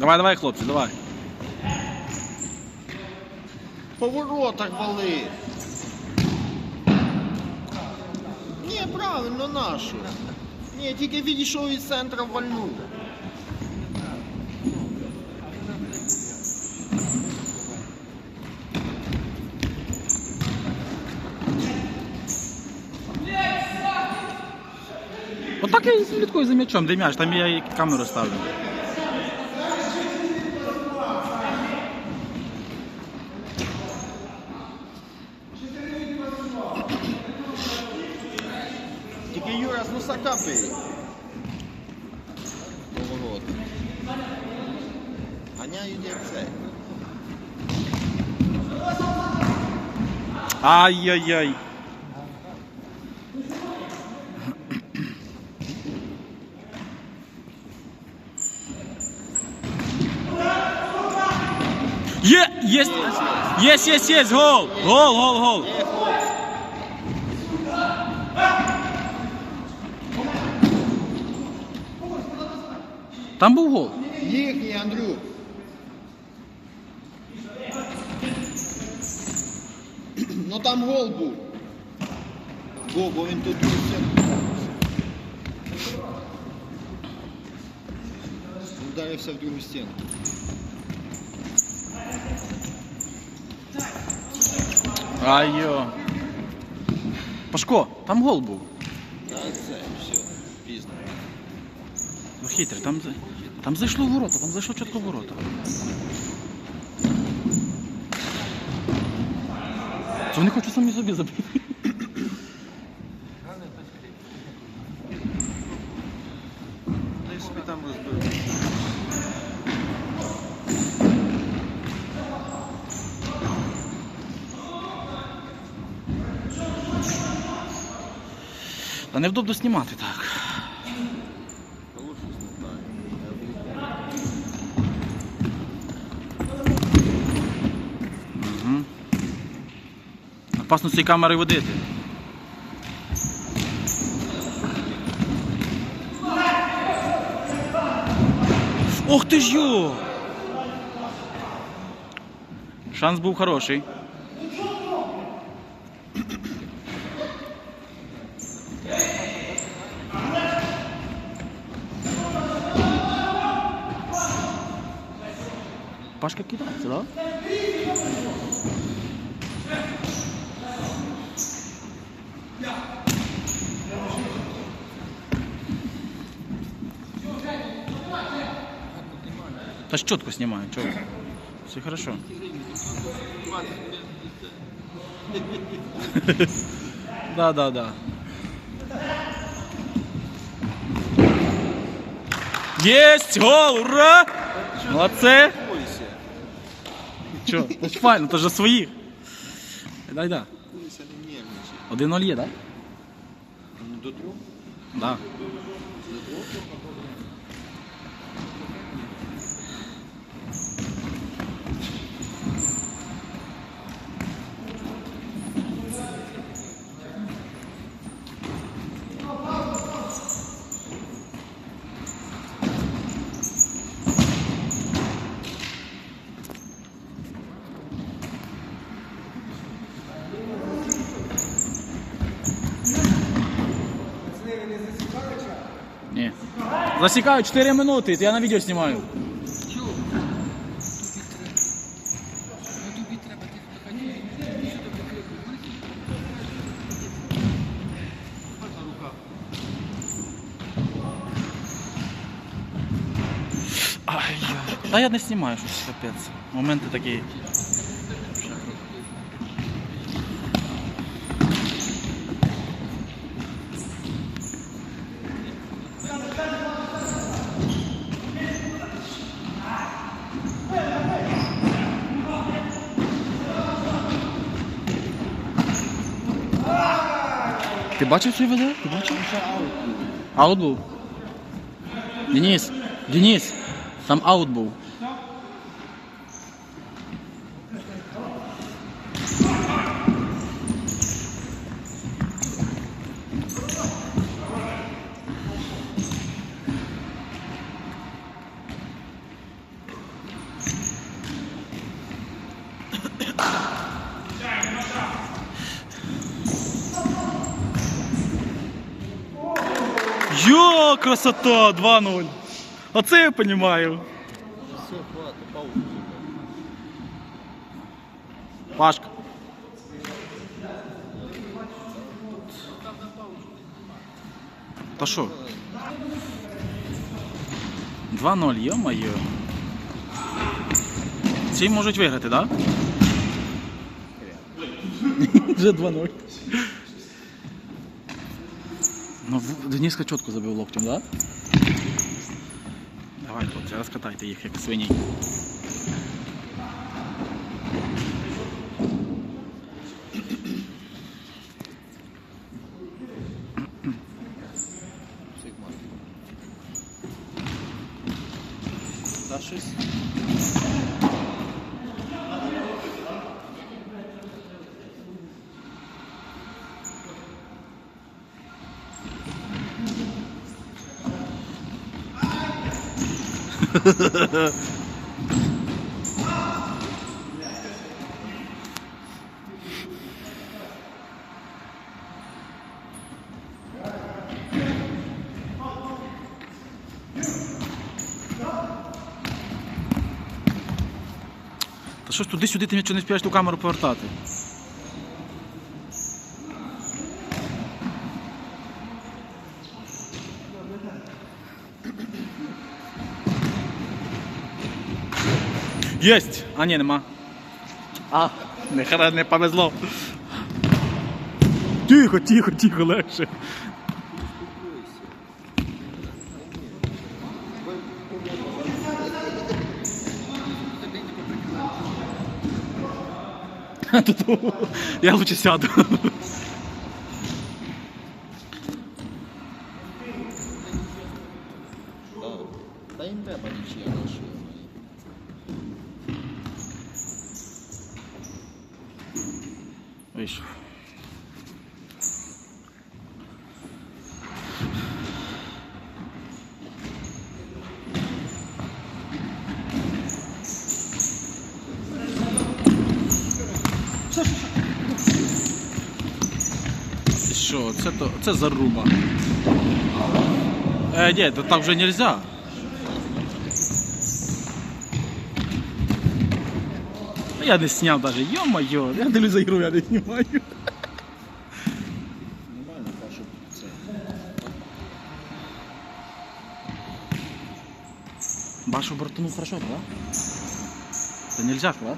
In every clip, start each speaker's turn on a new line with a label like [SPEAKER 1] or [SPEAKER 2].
[SPEAKER 1] Давай, давай, хлопці, давай.
[SPEAKER 2] По воротах вали. Ні, правильно, нашу. Ні, тільки відійшов від центра вальнув.
[SPEAKER 1] Отак я і слідкую за м'ячом, де м'яч, там я і камеру ставлю.
[SPEAKER 2] Тільки Юра з носака бий. Поворот. Ганяють як це.
[SPEAKER 1] Ай-яй-яй. Є, є, є, є, є, гол, гол, гол, гол. Там був гол.
[SPEAKER 2] Їхній, Андрюк. Ну там гол був. Бо, бо він тут був. Ударився в другу стіну.
[SPEAKER 1] Айо. Пашко, там гол був.
[SPEAKER 2] Та це все, пізно.
[SPEAKER 1] Ну хитрий, там, за- Там зайшло ворота, там зайшло чітко ворота. Це вони хочуть самі собі забити.
[SPEAKER 2] Та
[SPEAKER 1] невдобно знімати так.
[SPEAKER 2] Лучше не знаю.
[SPEAKER 1] Угу. Опасно цієї камери водити. Ох ти ж йо! Шанс був хороший. Пашка кидається, так? Да? Та ж чітко знімаю, чого? Все хорошо. Да, да, да. Есть гол, ура! Молодцы! Чо? Це ж файно, то ж своїх. Дай, да.
[SPEAKER 2] Бойся, не нервничай.
[SPEAKER 1] 1-0 є, так?
[SPEAKER 2] Ну, до трьох.
[SPEAKER 1] Да? Ні. Засікаю 4 минути, я на відео знімаю. Ай, я... Та я не знімаю щось, капець. Моменти такі. Бачив цей веде? Ти бачив? Аут був. Деніс, Деніс, там аут був. Йо, красота! 2-0. Оце я розумію.
[SPEAKER 2] Все, хватит, паузу.
[SPEAKER 1] Пашка. Та що? 2-0, йо-моє. Ці можуть виграти, так? Да? Вже 2-0. Ну, Дениска чітко забив локтем, так? Да? Давай, хлопці, розкатайте їх, як свиней.
[SPEAKER 2] Та щось.
[SPEAKER 1] Та що ж туди-сюди ти нічого не спієш ту камеру повертати? Єсть! А ні, нема. А, не, хара- не повезло. Тихо, тихо, тихо, легше. Я лучше сяду. Що, це то це заруба. Е, ні, то так вже нельзя. Та Я не сняв даже, ё-моё, я дивлюсь за ігру, я не знімаю.
[SPEAKER 2] Нормально, Паша, це.
[SPEAKER 1] Башу бортанул хорошо, да? Это нельзя, да?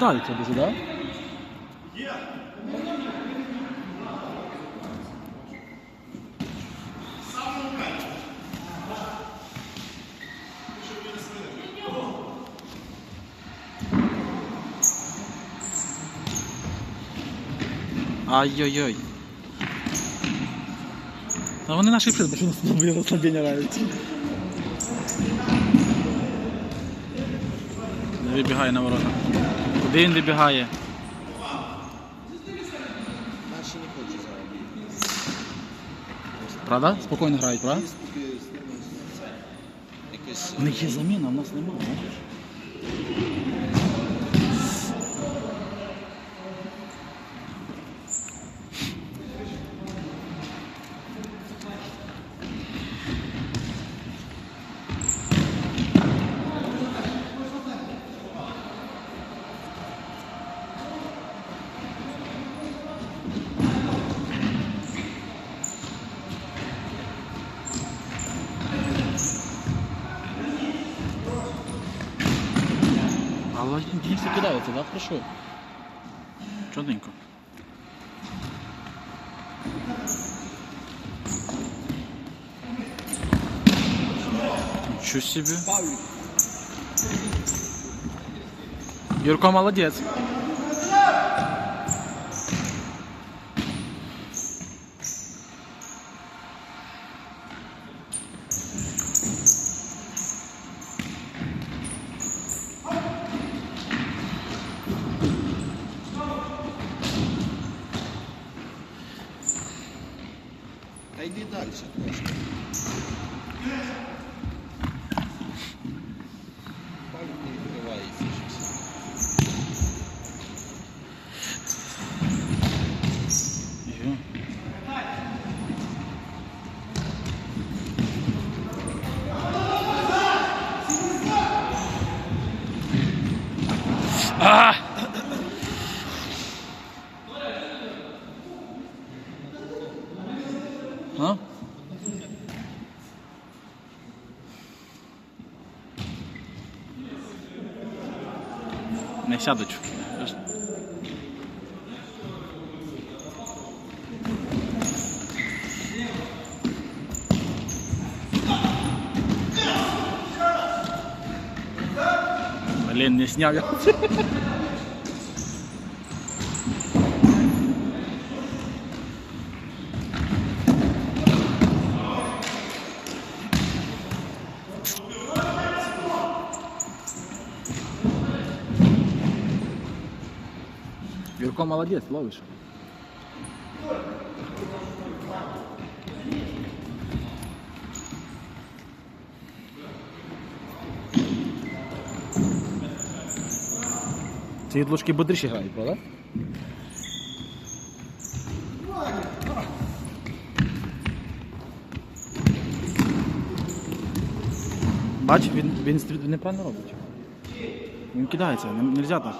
[SPEAKER 1] Dajcie, wiesz, da? Ай-ой-ой. А вони наші нас розслаблення нравиться. Не вибігає на ворота. Куди він вибігає?
[SPEAKER 2] Наші не хочуть зараз.
[SPEAKER 1] Правда? Спокійно грають, правда? У них є заміна, а в нас немає, бачиш? Дійсно кидається, так? Хорошо. Чудненько. Ничего себе. Юрко молодец.
[SPEAKER 2] Йди далі Не
[SPEAKER 1] сядуть. Блин, не снял я. Юрко молодец, ловишь. Ці відлучки бодріші грають, правда? Бач, він, він, неправильно робить. Він кидається, не, нельзя так.